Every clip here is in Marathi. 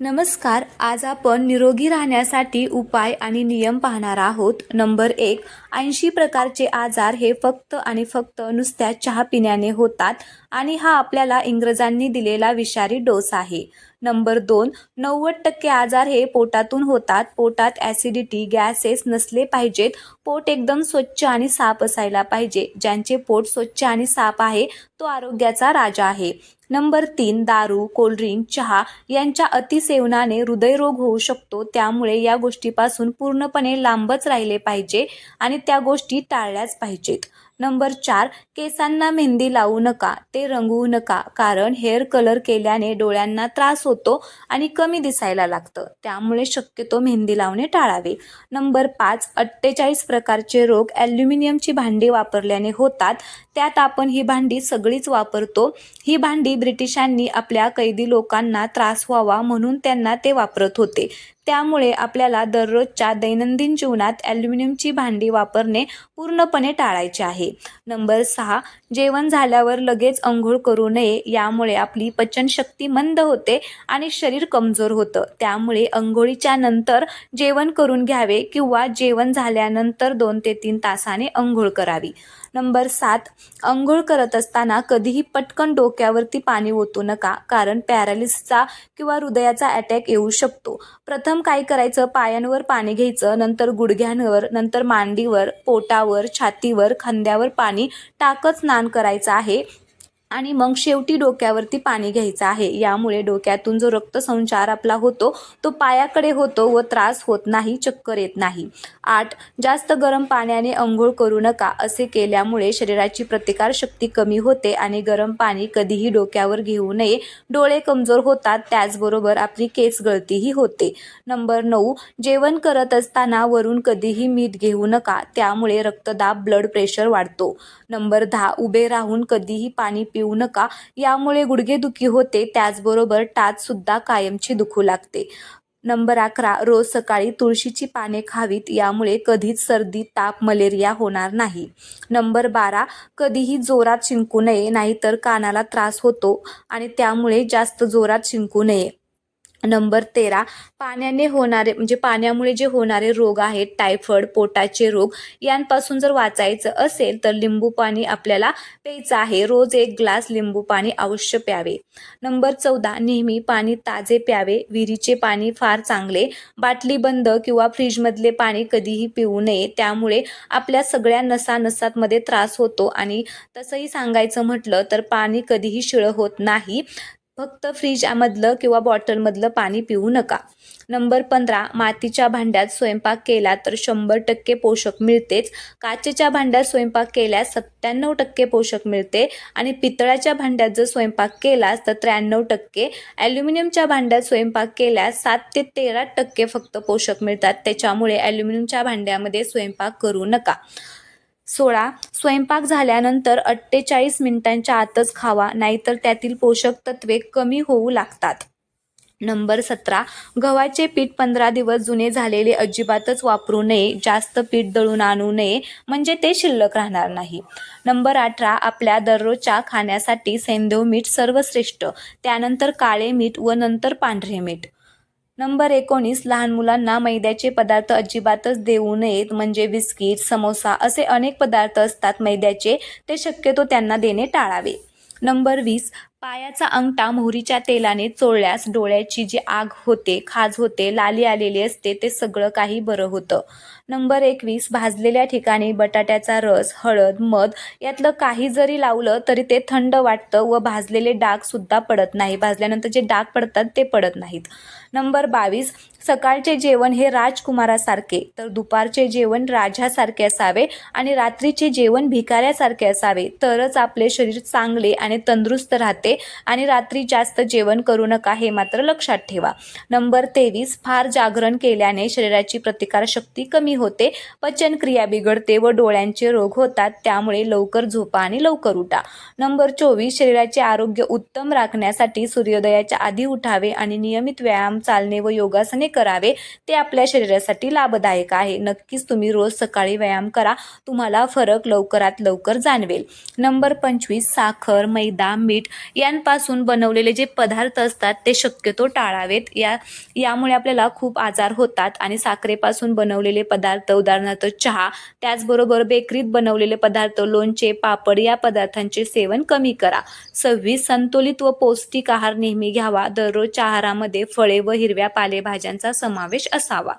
नमस्कार आज आपण निरोगी राहण्यासाठी उपाय आणि नियम पाहणार आहोत. नंबर एक ऐंशी प्रकारचे आजार हे फक्त आणि फक्त नुसत्या चहा पिण्याने होतात. आणि हा आपल्याला इंग्रजांनी दिलेला विषारी डोस आहे. नंबर दोन नव्वद टक्के आजार हे पोटातून होतात. पोटात ॲसिडिटी गॅसेस नसले पाहिजेत. पोट एकदम स्वच्छ आणि साफ असायला पाहिजे. ज्यांचे पोट स्वच्छ आणि साफ आहे तो आरोग्याचा राजा आहे. नंबर तीन दारू कोल्ड्रिंक चहा यांच्या अतिसेवनाने हृदयरोग होऊ शकतो. त्यामुळे या गोष्टीपासून पूर्णपणे लांबच राहिले पाहिजे आणि त्या गोष्टी टाळल्याच पाहिजेत. नंबर चार केसांना मेहंदी लावू नका ते रंगवू नका कारण हेअर कलर केल्याने डोळ्यांना त्रास होतो आणि कमी दिसायला लागतं. त्यामुळे शक्यतो मेहंदी लावणे टाळावे. नंबर पाच अठ्ठेचाळीस प्रकारचे रोग ॲल्युमिनियमची भांडी वापरल्याने होतात. त्यात आपण ही भांडी सगळीच वापरतो. ही भांडी ब्रिटिशांनी आपल्या कैदी लोकांना त्रास व्हावा म्हणून त्यांना ते वापरत होते. त्यामुळे आपल्याला दररोजच्या दैनंदिन जीवनात ॲल्युमिनियमची भांडी वापरणे पूर्णपणे टाळायचे आहे. नंबर सहा जेवण झाल्यावर लगेच अंघोळ करू नये यामुळे आपली पचनशक्ती मंद होते आणि शरीर कमजोर होतं. त्यामुळे अंघोळीच्या नंतर जेवण करून घ्यावे किंवा जेवण झाल्यानंतर दोन ते तीन तासाने अंघोळ करावी. नंबर सात अंघोळ करत असताना कधीही पटकन डोक्यावरती पाणी ओतू नका कारण पॅरालिसचा किंवा हृदयाचा अटॅक येऊ शकतो. प्रथम काय करायचं? पायांवर पाणी घ्यायचं नंतर गुडघ्यांवर नंतर मांडीवर पोटावर छातीवर खांद्यावर पाणी टाकत स्नान करायचं आहे. आणि मग शेवटी डोक्यावरती पाणी घ्यायचं आहे. यामुळे डोक्यातून जो रक्तसंचार आपला होतो तो पायाकडे होतो व त्रास होत नाही चक्कर येत नाही. आठ जास्त गरम पाण्याने अंघोळ करू नका असे केल्यामुळे शरीराची प्रतिकारशक्ती कमी होते आणि गरम पाणी कधीही डोक्यावर घेऊ नये. डोळे कमजोर होतात त्याचबरोबर आपली केस गळतीही होते. नंबर नऊ जेवण करत असताना वरून कधीही मीठ घेऊ नका त्यामुळे रक्तदाब ब्लड प्रेशर वाढतो. नंबर दहा उभे राहून कधीही पाणी पिऊ नका. यामुळे गुडघेदुखी होते. त्याचबरोबर टाचसुद्धा कायमची दुखू लागते. नंबर अकरा रोज सकाळी तुळशीची पाने खावीत. यामुळे कधीच सर्दी ताप मलेरिया होणार नाही. नंबर बारा कधीही जोरात शिंकू नये नाहीतर कानाला त्रास होतो आणि त्यामुळे जास्त जोरात शिंकू नये. नंबर तेरा पाण्याने होणारे म्हणजे पाण्यामुळे जे होणारे रोग आहेत टायफॉइड पोटाचे रोग यांपासून जर वाचायचं असेल तर लिंबू पाणी आपल्याला प्यायचं आहे. रोज एक ग्लास लिंबू पाणी अवश्य प्यावे. नंबर चौदा नेहमी पाणी ताजे प्यावे. विहिरीचे पाणी फार चांगले. बाटली बंद किंवा फ्रीजमधले पाणी कधीही पिऊ नये. त्यामुळे आपल्या सगळ्या नसा नसांमध्ये त्रास होतो. आणि तसंही सांगायचं म्हटलं तर पाणी कधीही शिळं होत नाही. फक्त फ्रीजमधलं किंवा बॉटलमधलं पाणी पिऊ नका. नंबर पंधरा मातीच्या भांड्यात स्वयंपाक केला तर शंभर टक्के पोषक मिळतेच. काचेच्या भांड्यात स्वयंपाक केल्यास सत्त्याण्णव टक्के पोषक मिळते आणि पितळाच्या भांड्यात जर स्वयंपाक केलास तर त्र्याण्णव टक्के. ॲल्युमिनियमच्या भांड्यात स्वयंपाक केल्यास सात ते तेरा टक्के फक्त पोषक मिळतात. त्याच्यामुळे ॲल्युमिनियमच्या भांड्यामध्ये स्वयंपाक करू नका. सोळा. स्वयंपाक झाल्यानंतर अठ्ठेचाळीस मिनिटांच्या आतच खावा नाहीतर त्यातील पोषक तत्वे कमी होऊ लागतात. नंबर सतरा. गव्हाचे पीठ पंधरा दिवस जुने झालेले अजिबातच वापरू नये जास्त पीठ दळून आणू नये म्हणजे ते शिल्लक राहणार नाही. नंबर अठरा. आपल्या दररोजच्या खाण्यासाठी सेंदेव मीठ सर्वश्रेष्ठ त्यानंतर काळे मीठ व नंतर पांढरे मीठ. नंबर एकोणीस लहान मुलांना मैद्याचे पदार्थ अजिबातच देऊ नयेत म्हणजे बिस्किट समोसा असे अनेक पदार्थ असतात मैद्याचे ते शक्यतो त्यांना देणे टाळावे. नंबर वीस पायाचा अंगठा मोहरीच्या तेलाने चोळल्यास डोळ्याची जी आग होते खाज होते लाली आलेली असते ते सगळं काही बरं होतं. नंबर एकवीस भाजलेल्या ठिकाणी बटाट्याचा रस हळद मध यातलं काही जरी लावलं तरी ते थंड वाटतं व भाजलेले डागसुद्धा पडत नाही भाजल्यानंतर जे डाग पडतात ते पडत नाहीत. नंबर बावीस सकाळचे जेवण हे राजकुमारासारखे तर दुपारचे जेवण राजासारखे असावे आणि रात्रीचे जेवण भिकाऱ्यासारखे असावे तरच आपले शरीर चांगले आणि तंदुरुस्त राहते. आणि रात्री जास्त जेवण करू नका हे मात्र लक्षात ठेवा. नंबर तेवीस फार जागरण केल्याने शरीराची प्रतिकारशक्ती कमी होते. पचनक्रिया बिघडते व डोळ्यांचे रोग होतात त्यामुळे लवकर झोपा आणि लवकर उठा. नंबर चोवीस शरीराचे आरोग्य उत्तम राखण्यासाठी सूर्योदयाच्या आधी उठावे आणि नियमित व्यायाम चालणे व योगासने करावे ते आपल्या शरीरासाठी लाभदायक आहे. नक्कीच तुम्ही रोज सकाळी व्यायाम करा तुम्हाला फरक लवकरात लवकर जाणवेल. नंबर पंचवीस साखर मैदा मीठ यांपासून बनवलेले जे पदार्थ असतात ते शक्यतो टाळावेत. या यामुळे आपल्याला खूप आजार होतात आणि साखरेपासून बनवलेले पदार्थ उदाहरणार्थ चहा त्याचबरोबर बेकरीत बनवलेले पदार्थ लोणचे पापड या पदार्थांचे सेवन कमी करा. सव्वीस संतुलित व पौष्टिक आहार नेहमी घ्यावा. दररोजच्या आहारामध्ये फळे व हिरव्या पालेभाज्यांचा समावेश असावा.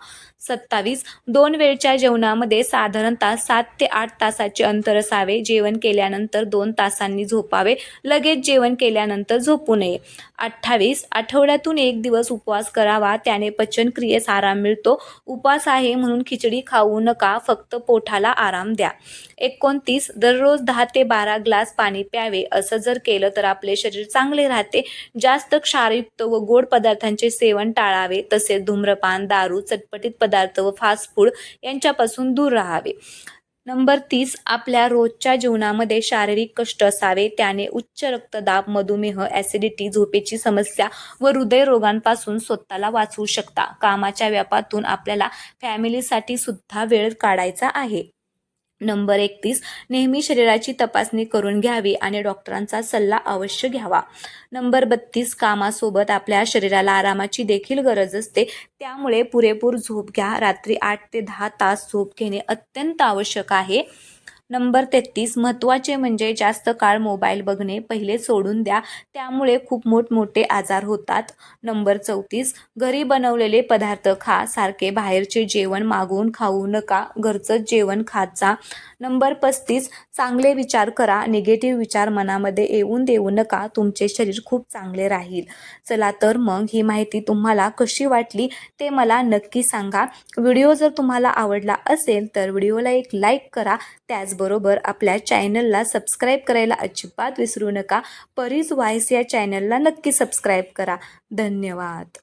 सत्तावीस दोन वेळच्या जेवणामध्ये साधारणतः सात ते आठ तासाचे अंतर असावे. जेवण केल्यानंतर दोन तासांनी झोपावे. लगेच जेवण केल्यानंतर झोपू नये. अठ्ठावीस आठवड्यातून एक दिवस उपवास करावा त्याने पचनक्रियेस आराम मिळतो. उपवास आहे म्हणून खिचडी खाऊ नका फक्त पोटाला आराम द्या. एकोणतीस दररोज दहा ते बारा ग्लास पाणी प्यावे. असं जर केलं तर आपले शरीर चांगले राहते. जास्त क्षारयुक्त व गोड पदार्थांचे सेवन टाळावे. तसेच धूम्रपान दारू चटपटीत पदार्थ व फास्ट फूड यांच्यापासून दूर राहावे. नंबर तीस आपल्या रोजच्या जीवनामध्ये शारीरिक कष्ट असावे त्याने उच्च रक्तदाब मधुमेह ॲसिडिटी झोपेची समस्या व हृदयरोगांपासून स्वतःला वाचवू शकता. कामाच्या व्यापातून आपल्याला फॅमिलीसाठी सुद्धा वेळ काढायचा आहे. नंबर एकतीस नेहमी शरीराची तपासणी करून घ्यावी आणि डॉक्टरांचा सल्ला अवश्य घ्यावा. नंबर बत्तीस कामासोबत आपल्या शरीराला आरामाची देखील गरज असते. त्यामुळे पुरेपूर झोप घ्या. रात्री आठ ते दहा तास झोप घेणे अत्यंत आवश्यक आहे. नंबर तेहतीस महत्त्वाचे म्हणजे जास्त काळ मोबाईल बघणे पहिले सोडून द्या. त्यामुळे खूप मोठमोठे आजार होतात. नंबर चौतीस घरी बनवलेले पदार्थ खा सारखे बाहेरचे जेवण मागवून खाऊ नका घरचं जेवण खात जा. नंबर पस्तीस चांगले विचार करा निगेटिव्ह विचार मनामध्ये येऊन देऊ नका तुमचे शरीर खूप चांगले राहील. चला तर मग ही माहिती तुम्हाला कशी वाटली ते मला नक्की सांगा. व्हिडिओ जर तुम्हाला आवडला असेल तर व्हिडिओला एक लाईक करा त्याच त्याचबरोबर आपल्या चॅनलला सबस्क्राईब करायला अजिबात विसरू नका. परीज व्हायस या चॅनलला नक्की सबस्क्राईब करा. धन्यवाद.